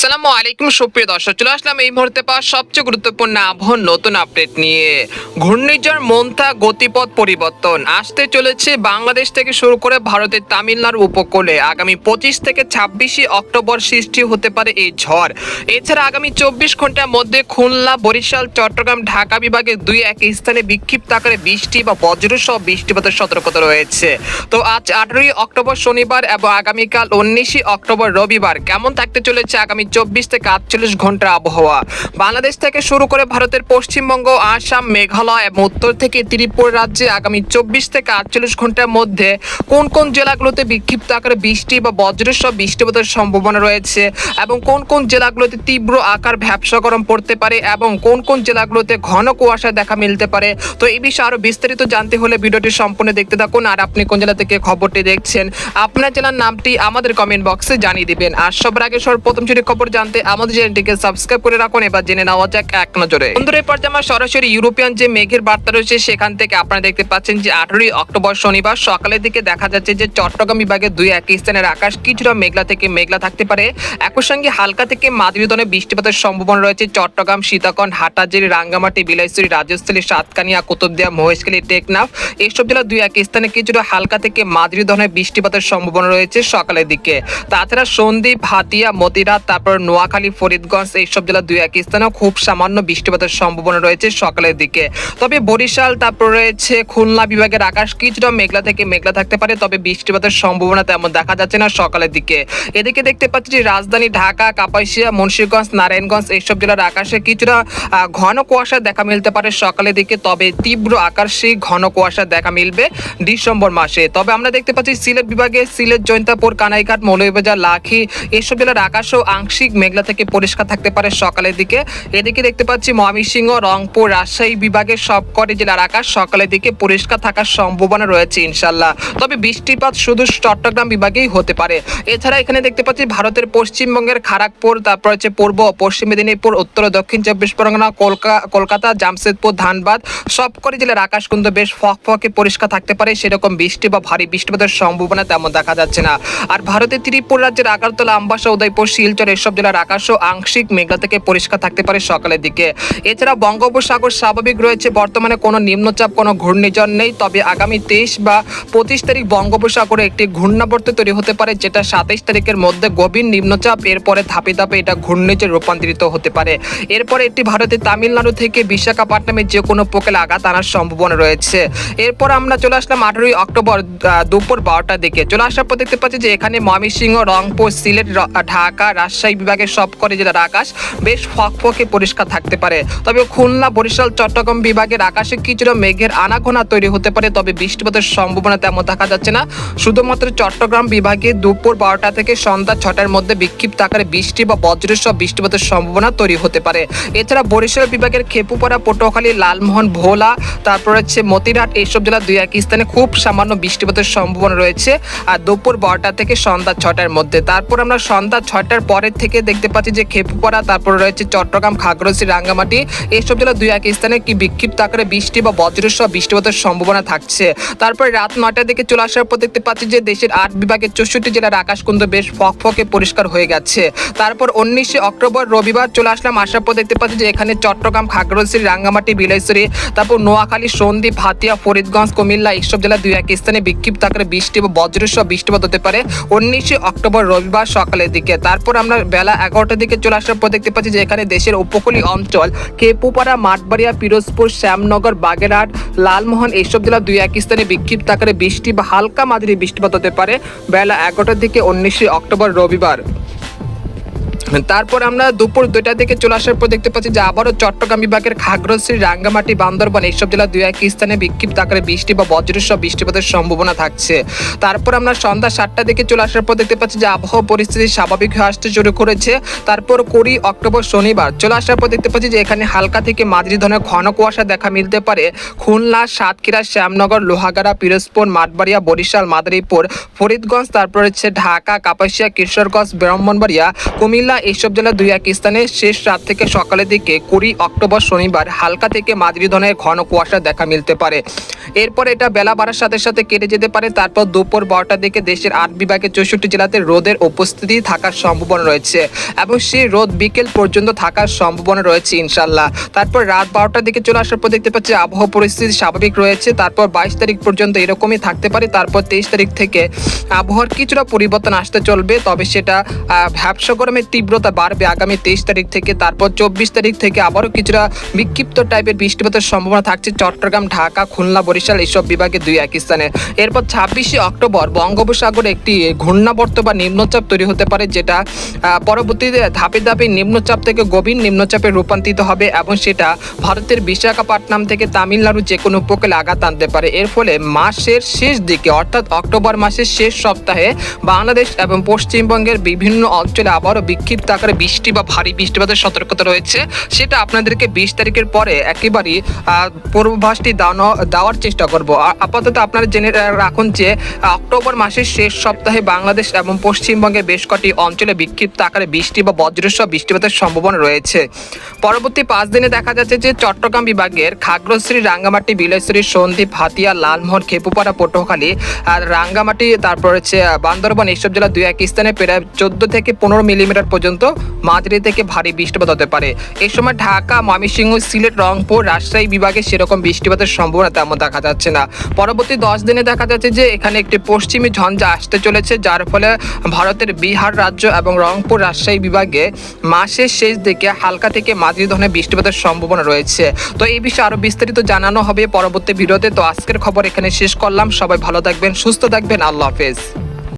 সালামু আলাইকুম, সুপ্রিয় দর্শক, চলে আসলাম এই মুহূর্তে পাওয়া সবচেয়ে গুরুত্বপূর্ণ আবহাওয়ার নতুন আপডেট নিয়ে। ঘূর্ণিঝড় মন্থা গতিপথ পরিবর্তন আসতে চলেছে বাংলাদেশ থেকে শুরু করে ভারতের তামিলনাড়ু উপকূলে। আগামী পঁচিশ থেকে ছাব্বিশে অক্টোবর সৃষ্টি হতে পারে এই ঝড়। এছাড়া আগামী চব্বিশ ঘণ্টার মধ্যে খুলনা, বরিশাল, চট্টগ্রাম, ঢাকা বিভাগের দুই এক স্থানে বিক্ষিপ্ত আকারে বৃষ্টি বা বজ্রসহ বৃষ্টিপাতের সতর্কতা রয়েছে। তো আজ আঠারোই অক্টোবর শনিবার এবং আগামীকাল উনিশে অক্টোবর রবিবার কেমন থাকতে চলেছে আগামী চব্বিশ থেকে আটচল্লিশ ঘণ্টা আবহাওয়া। বাংলাদেশ থেকে শুরু করে ভারতের পশ্চিমবঙ্গ, আসাম, মেঘালয় এবং উত্তর থেকে ত্রিপুরা রাজ্যে আগামী চব্বিশ থেকে আটচল্লিশ ঘণ্টার মধ্যে কোন কোন জেলাগুলোতে বিক্ষিপ্ত আকারে বৃষ্টি বা বজ্রসহ বৃষ্টিপাতের সম্ভাবনা রয়েছে এবং কোন কোন জেলাগুলোতে তীব্র আকার ভ্যাবসা গরম পড়তে পারে এবং কোন কোন জেলাগুলোতে ঘন কুয়াশা দেখা মিলতে পারে? তো এই বিষয়ে আরও বিস্তারিত জানতে হলে ভিডিওটি সম্পূর্ণ দেখতে থাকুন আর আপনি কোন জেলা থেকে খবরটি দেখছেন, আপনার জেলার নামটি আমাদের কমেন্ট বক্সে জানিয়ে দিবেন। আর সবার আগে সর্বপ্রথম যদি খবর জানতে আমাদের চ্যানেলটিকে সাবস্ক্রাইব করে রাখুন। এবার জেনে নেওয়া যাক এক নজরে। বন্ধুরা এই পর্যায়ে সরাসরি ইউরোপিয়ান যে মেঘের বার্তা রয়েছে, সেখান থেকে আপনারা দেখতে পাচ্ছেন যে আঠারোই অক্টোবর শনিবার সকালের দিকে দেখা যাচ্ছে যে চট্টগ্রাম বিভাগের দুই এক স্থানের আকাশ কিছুটা মেঘলা থেকে মেঘলা থাকতে পারে। একই সঙ্গে হালকা থেকে মাঝারি ধরনের বৃষ্টিপাতের সম্ভাবনা রয়েছে চট্টগ্রাম সীতাকন হাটাজারি রাঙ্গামাটি বিলাইছড়ি রাজস্থলী সাতকানিয়া, কুতুবদিয়া, মহেশখালী, টেকনাফ। এইসব জেলা দুই এক স্থানে কিছুটা হালকা থেকে মাঝারি ধরনের বৃষ্টিপাতের সম্ভাবনা রয়েছে সকালের দিকে। তাছাড়া সন্দ্বীপ, হাতিয়া, মতিরাট, তারপর নোয়াখালী, ফরিদগঞ্জ, এইসব জেলা দুই এক স্থানেও খুব সামান্য বৃষ্টিপাতের সম্ভাবনা রয়েছে সকালের দিকে। তবে বরিশাল, তারপর রয়েছে খুলনা বিভাগের আকাশ কিছুটা মেঘলা থেকে মেঘলা থাকতে পারে, তবে বৃষ্টিপাতের সম্ভাবনা তেমন দেখা যাচ্ছে না সকালের দিকে। এদিকে দেখতে পাচ্ছি যে রাজধানী ঢাকা, কাপাসিয়া, মুন্সিগঞ্জ, নারায়ণগঞ্জ, এইসব জেলার আকাশে কিছুটা ঘন কুয়াশা দেখা মিলতে পারে সকালের দিকে, তবে তীব্র আকাশী ঘন কুয়াশা দেখা মিলবে ডিসেম্বর মাসে। তবে আমরা দেখতে পাচ্ছি সিলেট বিভাগে সিলেট, জৈন্তাপুর, কানাইঘাট, মৌলভীবাজার, লাখি, এইসব জেলার আকাশও আংশিক মেঘলা থেকে পরিষ্কার থাকতে পারে সকালের দিকে। এদিকে দেখতে পাচ্ছি ময়মনসিংহ, রংপুর, রাজশাহী বিভাগের সবকটি জেলার আকাশ সকালের দিকে পরিষ্কার থাকার সম্ভাবনা রয়েছে ইনশাল্লাহ তবে বৃষ্টিপাত শুধু চট্টগ্রাম বিভাগেই হতে পারে। এছাড়া এখানে দেখতে পাচ্ছি ভারতের পশ্চিমবঙ্গের খড়গপুর তারপর হচ্ছে পূর্ব, পশ্চিম মেদিনীপুর, উত্তর, দক্ষিণ চব্বিশ পরগনা, কলকা- কলকাতা, জামশেদপুর, ধানবাদ সবকটি জেলার আকাশ কিন্তু বেশ ফকফকে পরিষ্কার থাকতে পারে। সেরকম বৃষ্টি বা ভারী বৃষ্টিপাতের সম্ভাবনা তেমন দেখা যাচ্ছে না। আর ভারতের ত্রিপুরা রাজ্যের আগারতলা, আমবাসা, উদয়পুর, শিলচর এসব জেলার আকাশও আংশিক মেঘলা থেকে পরিষ্কার থাকতে পারে সকালের দিকে। এছাড়া বঙ্গোপসাগর স্বাভাবিক রয়েছে, বর্তমানে কোনো নিম্নচাপ, কোনো ঘূর্ণিঝড় নেই, তবে আগামী তেইশ বা পঁচিশ তারিখ বঙ্গোপসাগরে একটি ঘূর্ণাবর্ত তৈরি হতে পারে, যেটা সাতাইশ তারিখের মধ্যে গভীর নিম্নচাপ, এরপরে ধাপে ধাপে এটা ঘূর্ণিঝড়ে রূপান্তরিত হতে পারে। এরপরে এটি ভারতের তামিলনাড়ু থেকে বিশাখাপট্টনামে যে কোনো প্রকারে আঘাত আনার সম্ভাবনা রয়েছে। এরপর আমরা চলে আসলাম আঠারোই অক্টোবর দুপুর বারোটার দিকে। চলে আসার পর দেখতে পাচ্ছি যে এখানে ময়মনসিংহ, রংপুর, সিলেট ঢাকা, রাজশাহী বিভাগের সব করে জেলার আকাশ বেশ ফকফকে পরিষ্কার থাকতে পারে। তবে খুলনা, বরিশাল, চট্টগ্রাম বিভাগের আকাশে কিছুটা মেঘের আনাঘোনা তৈরি হতে পারে, তবে বৃষ্টিপাতের সম্ভাবনা তেমন দেখা যাচ্ছে না। শুধুমাত্র চট্টগ্রাম বিভাগে দুপুর বারোটা থেকে সন্ধ্যা ছটার মধ্যে বিক্ষিপ্ত আকারে বৃষ্টি বা বজ্রসহ বৃষ্টিপাতের সম্ভাবনা তৈরি হতে পারে। এছাড়া বরিশাল বিভাগের খেপুপাড়া, পটুয়াখালী, লালমোহন, ভোলা, তারপর হচ্ছে মতিরাট এইসব জেলা দুই এক স্থানে খুব সামান্য বৃষ্টিপাতের সম্ভাবনা রয়েছে। আর দুপুর বারোটা থেকে সন্ধ্যা ছটার মধ্যে। তারপর আমরা সন্ধ্যা ছটার পরের থেকে দেখতে পাচ্ছি যে খেপুপাড়া, তারপর রয়েছে চট্টগ্রাম, খাগড়াছড়ি, রাঙ্গামাটি। এইসব জেলা দুই এক স্থানে কি বিক্ষিপ্ত আকারে বৃষ্টি বা বজ্রসহ বৃষ্টিপাতের সম্ভাবনা থাকছে। তারপর রাত নটার দিকে চলে আসার পর দেখতে পাচ্ছি যে দেশের আট বিভাগের চৌষট্টি জেলার আকাশ কিন্তু বেশ ফকফকে পরিষ্কার হয়ে গেছে। তারপর উনিশে অক্টোবর রবিবার চলে আসলাম, আসার পর দেখতে পাচ্ছি যে এখানে চট্টগ্রাম, খাগড়াছড়ি, রাঙ্গামাটি বিলাইছড়ি তারপর নোয়াখালী, সন্দ্বীপ, হাতিয়া, ফরিদগঞ্জ, কুমিল্লা এইসব জেলা দুই এক স্থানে বিক্ষিপ্ত আকারে বৃষ্টি বা বজ্রসহ বৃষ্টিপাত হতে পারে উনিশে অক্টোবর রবিবার সকালের দিকে। তারপর আমরা বেলা এগারোটার দিকে চলে আসার পর দেখতে পাচ্ছি যে এখানে দেশের উপকূলীয় অঞ্চল, কেপুপাড়া, মাঠবাড়িয়া, পিরোজপুর, শ্যামনগর, বাগেরহাট, লালমোহন এইসব জেলা দুই এক স্থানে বিক্ষিপ্ত আকারে বৃষ্টি বা হালকা মাঝারি বৃষ্টিপাত হতে পারে বেলা এগারোটার দিকে উনিশে অক্টোবর রবিবার। তারপর আমরা দুপুর দুইটার দিকে চলে আসার পর দেখতে পাচ্ছি যে আবারও চট্টগ্রাম বিভাগের খাগড়াছড়ি, রাঙ্গামাটি, বান্দরবান এইসব জেলা দুই এক স্থানে বিক্ষিপ্ত আকারে বৃষ্টি বা বজ্রসহ বৃষ্টিপাতের সম্ভাবনা থাকছে। তারপর আমরা সন্ধ্যা সাতটার দিকে চলে আসার পর দেখতে পাচ্ছি যে আবহাওয়া পরিস্থিতি স্বাভাবিক হয়ে আসতে শুরু করেছে। তারপর কুড়ি অক্টোবর শনিবার চলে আসার পর দেখতে পাচ্ছি যে এখানে হালকা থেকে মাঝারি ধরনের ঘন কুয়াশা দেখা মিলতে পারে। খুলনা, সাতক্ষীরা, শ্যামনগর, লোহাগাড়া, পিরোজপুর, মাঠবাড়িয়া, বরিশাল, মাদারীপুর, ফরিদগঞ্জ, তারপর হচ্ছে ঢাকা, কাপাসিয়া, কিশোরগঞ্জ, ব্রাহ্মণবাড়িয়া, কুমিল্লা এইসব জেলা দুই এক স্থানে শেষ রাত থেকে সকালের দিকে কুড়ি অক্টোবর শনিবার হালকা থেকে মাঝারি ধরনের ঘন কুয়াশা দেখা মিলতে পারে। এরপর এটা বেলা বাড়ার সাথে সাথে কেটে যেতে পারে। তারপর দুপুর বারোটার দিকে দেশের আট বিভাগের চৌষট্টি জেলাতে রোদের উপস্থিতি থাকার সম্ভাবনা রয়েছে এবং সেই রোদ বিকেল পর্যন্ত থাকার সম্ভাবনা রয়েছে ইনশাল্লাহ তারপর রাত বারোটার দিকে চলে আসার পর দেখতে পাচ্ছি আবহাওয়া পরিস্থিতি স্বাভাবিক রয়েছে। তারপর বাইশ তারিখ পর্যন্ত এরকমই থাকতে পারে। তারপর তেইশ তারিখ থেকে আবহাওয়ার কিছুটা পরিবর্তন আসতে চলবে, তবে সেটা ভ্যাবসা গরমের তীব্রতা বাড়বে আগামী তেইশ তারিখ থেকে। তারপর চব্বিশ তারিখ থেকে আবারও কিছুটা বিক্ষিপ্ত টাইপের বৃষ্টিপাতের সম্ভাবনা থাকছে। চট্টগ্রাম, ঢাকা, খুলনা, বরিশাল এইসব বিভাগে দুই এক স্থানে। এরপর ছাব্বিশে অক্টোবর বঙ্গোপসাগরে একটি ঘূর্ণাবর্ত বা নিম্নচাপ তৈরি হতে পারে, যেটা পরবর্তীতে ধাপে ধাপে নিম্নচাপ থেকে গভীর নিম্নচাপে রূপান্তরিত হবে এবং সেটা ভারতের বিশাখাপট্টনম থেকে তামিলনাড়ু যে কোনো উপকূলে আঘাত আনতে পারে। এর ফলে মাসের শেষ দিকে, অর্থাৎ অক্টোবর মাসের শেষ সপ্তাহে বাংলাদেশ এবং পশ্চিমবঙ্গের বিভিন্ন অঞ্চলে আবারও বিক্ষিপ্ত আকারে বৃষ্টি বা ভারী বৃষ্টিপাতের সতর্কতা রয়েছে, সেটা আপনাদেরকে বিশ তারিখের পরে একেবারেই পূর্বাভাসটি দেওয়ার চেষ্টা করব। আপাতত আপনারা জেনে রাখুন যে, অক্টোবর মাসের শেষ সপ্তাহে বাংলাদেশ এবং পশ্চিমবঙ্গের বেশ কটি অঞ্চলে বিক্ষিপ্ত আকারে বৃষ্টি বা বজ্রসহ বৃষ্টিপাতের সম্ভাবনা রয়েছে। পরবর্তী পাঁচ দিনে দেখা যাচ্ছে যে, চট্টগ্রাম বিভাগের খাগ্রশ্রী রাঙ্গামাটি, বিলেশ্বরী, সন্দ্বীপ, হাতিয়া, লালমোহন, খেপুপাড়া, পটুয়াখালী, আর রাঙ্গামাটি, তারপর হচ্ছে, বান্দরবান এইসব জেলা দুই এক স্থানে প্রায় চোদ্দ থেকে পনেরো মিলিমিটার পর্যন্ত মাঝারি থেকে ভারী বৃষ্টিপাত হতে পারে। এই সময় ঢাকা, ময়মনসিংহ, সিলেট, রংপুর, রাজশাহী বিভাগে সেরকম বৃষ্টিপাতের সম্ভাবনা তেমন দেখা যাচ্ছে না। পরবর্তী দশ দিনে দেখা যাচ্ছে যে এখানে একটি পশ্চিমী ঝঞ্ঝা আসতে চলেছে, যার ফলে ভারতের বিহার রাজ্য এবং রংপুর, রাজশাহী বিভাগে মাসের শেষ দিকে হালকা থেকে মাঝারি ধরনের বৃষ্টিপাতের সম্ভাবনা রয়েছে। তো এই বিষয়ে আরও বিস্তারিত জানানো হবে পরবর্তী ভিডিওতে। তো আজকের খবর এখানে শেষ করলাম। সবাই ভালো থাকবেন, সুস্থ থাকবেন। আল্লাহ হাফেজ।